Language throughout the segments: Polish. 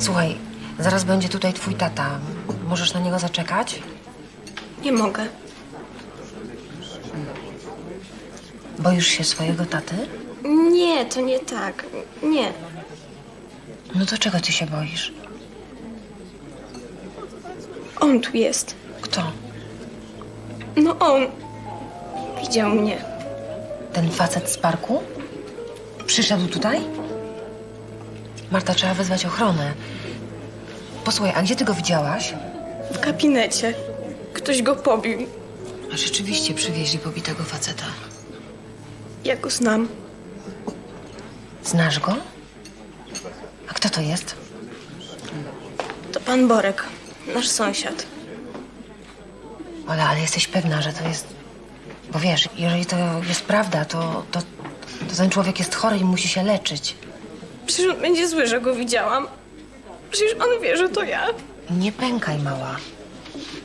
Słuchaj, zaraz będzie tutaj twój tata. Możesz na niego zaczekać? Nie mogę. Boisz się swojego taty? Nie, to nie tak. Nie. No to czego ty się boisz? On tu jest. Kto? No on. Widział mnie. Ten facet z parku? Przyszedł tutaj? Marta, trzeba wezwać ochronę. Posłuchaj, a gdzie ty go widziałaś? W gabinecie. Ktoś go pobił. A rzeczywiście przywieźli pobitego faceta. Ja go znam. Znasz go? A kto to jest? To pan Borek. Nasz sąsiad. Ola, ale jesteś pewna, że to jest... Bo wiesz, jeżeli to jest prawda, to, to, to ten człowiek jest chory i musi się leczyć. Przecież on będzie zły, że go widziałam. Przecież on wie, że to ja. Nie pękaj, mała.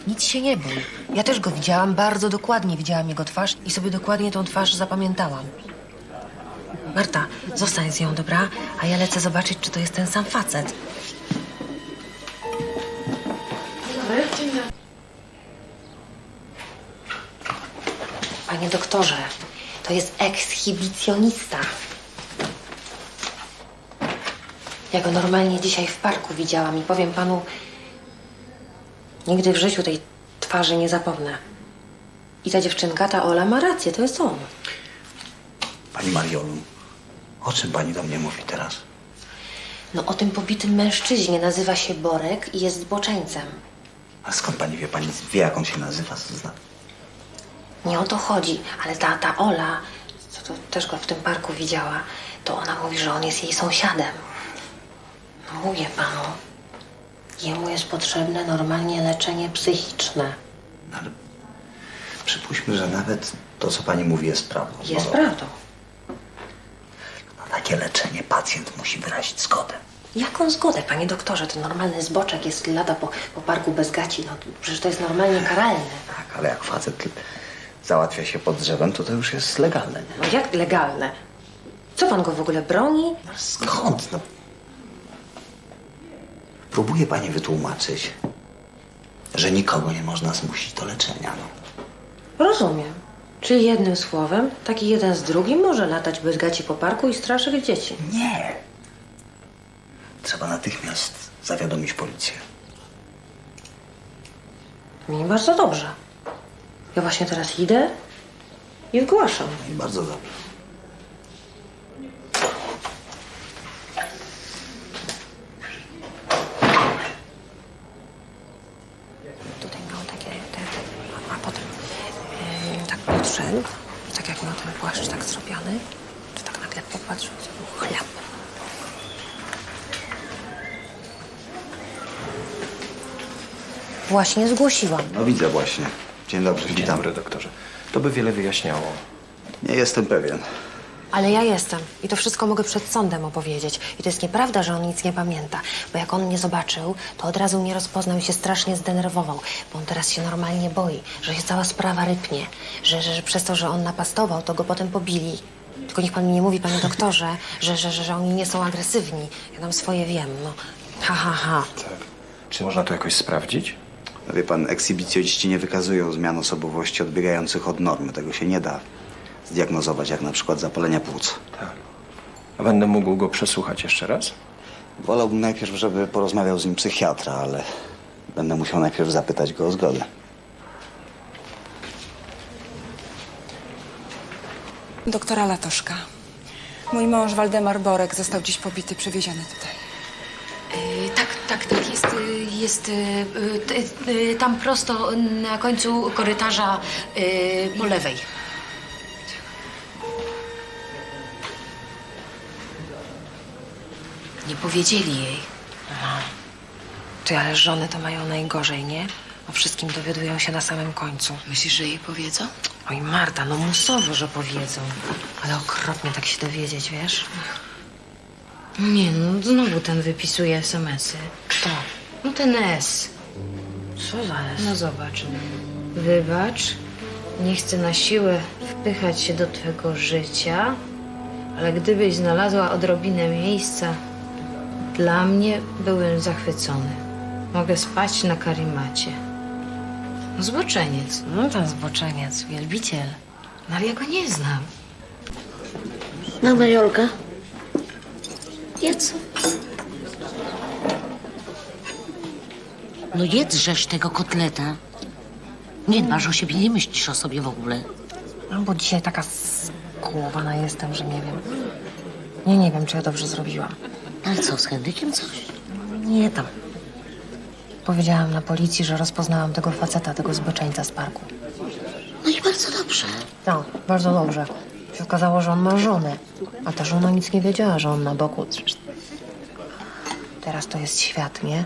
Nic się nie bój. Ja też go widziałam, bardzo dokładnie widziałam jego twarz i sobie dokładnie tą twarz zapamiętałam. Marta, zostań z nią, dobra? A ja lecę zobaczyć, czy to jest ten sam facet. Panie doktorze, to jest ekshibicjonista. Ja go normalnie dzisiaj w parku widziałam i powiem panu, nigdy w życiu tej twarzy nie zapomnę. I ta dziewczynka, ta Ola ma rację, to jest on. Pani Mariolu, o czym pani do mnie mówi teraz? No o tym pobitym mężczyźnie nazywa się Borek i jest zboczeńcem. A skąd pani wie? Pani wie, jak on się nazywa? Zna? Nie o to chodzi, ale ta, ta Ola, co to też go w tym parku widziała, to ona mówi, że on jest jej sąsiadem. No mówię panu, jemu jest potrzebne normalnie leczenie psychiczne. No, ale przypuśćmy, że nawet to, co pani mówi, jest prawdą. Jest No, prawdą. Na takie leczenie pacjent musi wyrazić zgodę. Jaką zgodę, panie doktorze? To normalny zboczek jest lada po, po parku bez gaci. No przecież to jest normalnie karalne. Tak, ale jak facet załatwia się pod drzewem, to to już jest legalne, nie? No jak legalne? Co pan go w ogóle broni? No, skąd? No. Próbuje pani wytłumaczyć, że nikogo nie można zmusić do leczenia. No. Rozumiem. Czyli jednym słowem, taki jeden z drugim może latać bez gaci po parku i straszyć dzieci. Nie. Trzeba natychmiast zawiadomić policję. Mi bardzo dobrze. Ja właśnie teraz idę i zgłaszam. No i bardzo dobrze. Tutaj miał takie, te, a potem yy, tak podszedł i tak jak miał ten płaszcz tak zrobiony, to tak nagle popatrzył, to był chleb. Właśnie zgłosiłam. No widzę właśnie. Dzień dobry, Dzień dobry, doktorze. To by wiele wyjaśniało. Nie jestem pewien. Ale ja jestem i to wszystko mogę przed sądem opowiedzieć. I to jest nieprawda, że on nic nie pamięta, bo jak on mnie zobaczył, to od razu mnie rozpoznał i się strasznie zdenerwował, bo on teraz się normalnie boi, że się cała sprawa rypnie, że, że, że przez to, że on napastował, to go potem pobili. Tylko niech pan mi nie mówi, panie doktorze, że, że, że, że oni nie są agresywni. Ja tam swoje wiem, no. Ha, ha, ha. Tak. Czy można to jakoś sprawdzić? No Wie pan, ekshibicjoniści nie wykazują zmian osobowości odbiegających od normy. Tego się nie da zdiagnozować, jak na przykład zapalenia płuc. Tak. A będę mógł go przesłuchać jeszcze raz? Wolałbym najpierw, żeby porozmawiał z nim psychiatra, ale będę musiał najpierw zapytać go o zgodę. Doktora Latoszka. Mój mąż Waldemar Borek został dziś pobity, przewieziony tutaj. Y, Tak, tak, tak. Jest, y, jest y, y, y, tam prosto na końcu korytarza y, po lewej. Powiedzieli jej. Ty, ale żony to mają najgorzej, nie? O wszystkim dowiadują się na samym końcu. Myślisz, że jej powiedzą? Oj, Marta, no musowo, że powiedzą. Ale okropnie tak się dowiedzieć, wiesz? Nie, no znowu ten wypisuje SMS-y. Kto? No ten S. Co za jest? No zobacz. Wybacz, nie chcę na siłę wpychać się do twego życia, ale gdybyś znalazła odrobinę miejsca Dla mnie byłem zachwycony. Mogę spać na karimacie. Zboczeniec. No ten zboczeniec, wielbiciel. No ale ja go nie znam. No, Mariolka. Jedz. No jedz tego kotleta. Nie dbasz o siebie, nie myślisz o sobie w ogóle. No bo dzisiaj taka skłowana jestem, że nie wiem. Nie, nie wiem, czy ja dobrze zrobiłam. Ale co, z Henrykiem coś? Nie tam. Powiedziałam na policji, że rozpoznałam tego faceta, tego zboczeńca z parku. No i bardzo dobrze. No, bardzo dobrze. Się okazało, że on ma żonę. A ta żona nic nie wiedziała, że on na boku. Teraz to jest świat, nie?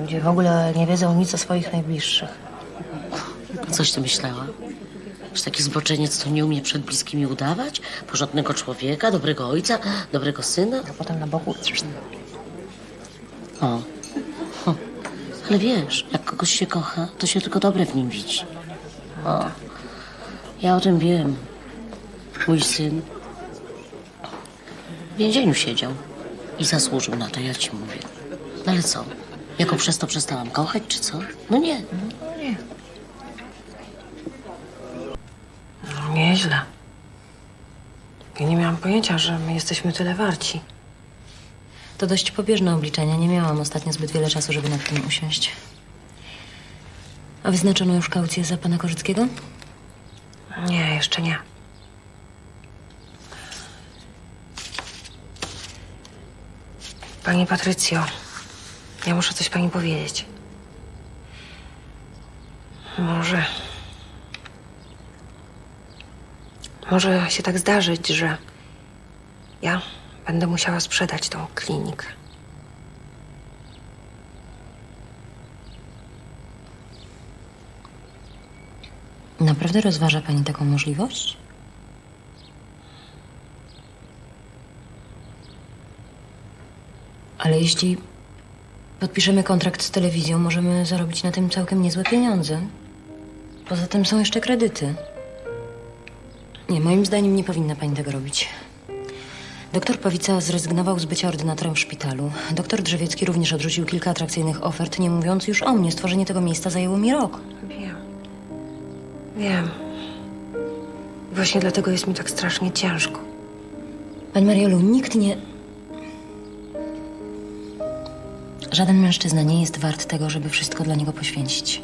Ludzie w ogóle nie wiedzą nic o swoich najbliższych. Coś ty myślała? Że taki zboczeniec to nie umie przed bliskimi udawać? Porządnego człowieka, dobrego ojca, dobrego syna? A potem na boku. O. Hm. Ale wiesz, jak kogoś się kocha, to się tylko dobre w nim widzi. O. Ja o tym wiem. Mój syn w więzieniu siedział i zasłużył na to, ja ci mówię. No ale co? Ja go przez to przestałam kochać, czy co? No nie. Nieźle. Ja nie miałam pojęcia, że my jesteśmy tyle warci. To dość pobieżne obliczenia. Nie miałam ostatnio zbyt wiele czasu, żeby nad tym usiąść. A wyznaczono już kaucję za pana Korzyckiego? Nie, jeszcze nie. Pani Patrycjo, ja muszę coś pani powiedzieć. Może. Może się tak zdarzyć, że ja będę musiała sprzedać tą klinikę. Naprawdę rozważa pani taką możliwość? Ale jeśli podpiszemy kontrakt z telewizją, możemy zarobić na tym całkiem niezłe pieniądze. Poza tym są jeszcze kredyty. Nie, moim zdaniem nie powinna pani tego robić. Doktor Pawica zrezygnował z bycia ordynatorem w szpitalu. Doktor Drzewiecki również odrzucił kilka atrakcyjnych ofert, nie mówiąc już o mnie. Stworzenie tego miejsca zajęło mi rok. Wiem. Wiem. Właśnie dlatego jest mi tak strasznie ciężko. Pani Mariolu, nikt nie. Żaden mężczyzna nie jest wart tego, żeby wszystko dla niego poświęcić.